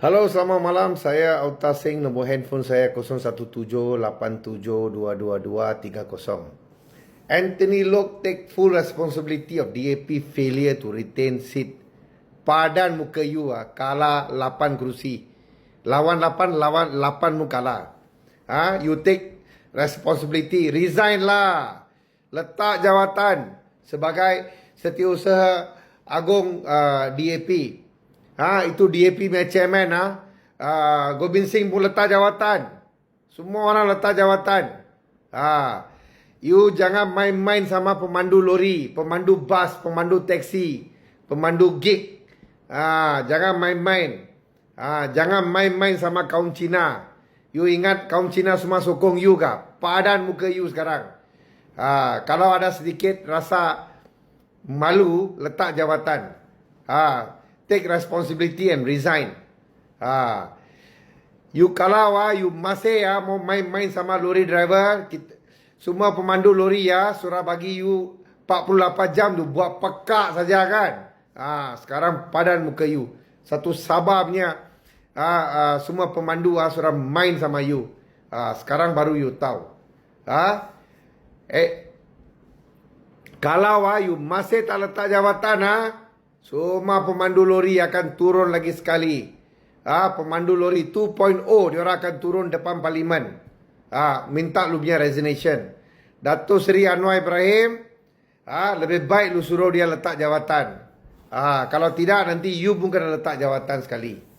Halo, selamat malam. Saya Auta Singh. Nombor handphone saya 0178222230. Anthony Lok take full responsibility of DAP failure to retain seat. Padan muka you ah, kalah 8 kerusi. Lawan 8, lawan 8 mu kalah. Ha, you take responsibility. Resign lah. Letak jawatan sebagai setiausaha agung uh, DAP. Ha, itu DAP punya chairman ha. Uh, Gobind Singh pun letak jawatan. Semua orang letak jawatan. Ha. You jangan main-main sama pemandu lori, pemandu bas, pemandu taksi, pemandu gig. Ha, jangan main-main. Ha, jangan main-main sama kaum Cina. You ingat kaum Cina semua sokong you kah? Padan muka you sekarang. Ha, kalau ada sedikit rasa malu, letak jawatan. Ha, take responsibility and resign. Ha. You kalau ah, you masih ya mau main-main sama lori driver, kita, semua pemandu lori ya surah bagi you 48 jam tu buat pekak saja kan. Ha, sekarang padan muka you. Satu sababnya ha, ha, semua pemandu ah surah main sama you. Ha, sekarang baru you tahu. Ha? Eh, kalau ah you masih tak letak jawatan ah, semua pemandu lori akan turun lagi sekali. Ah, pemandu lori 2.0 dia orang akan turun depan parlimen. Ah, minta lu punya resignation. Datuk Seri Anwar Ibrahim, ah, lebih baik lu suruh dia letak jawatan. Ah, kalau tidak nanti you pun kena letak jawatan sekali.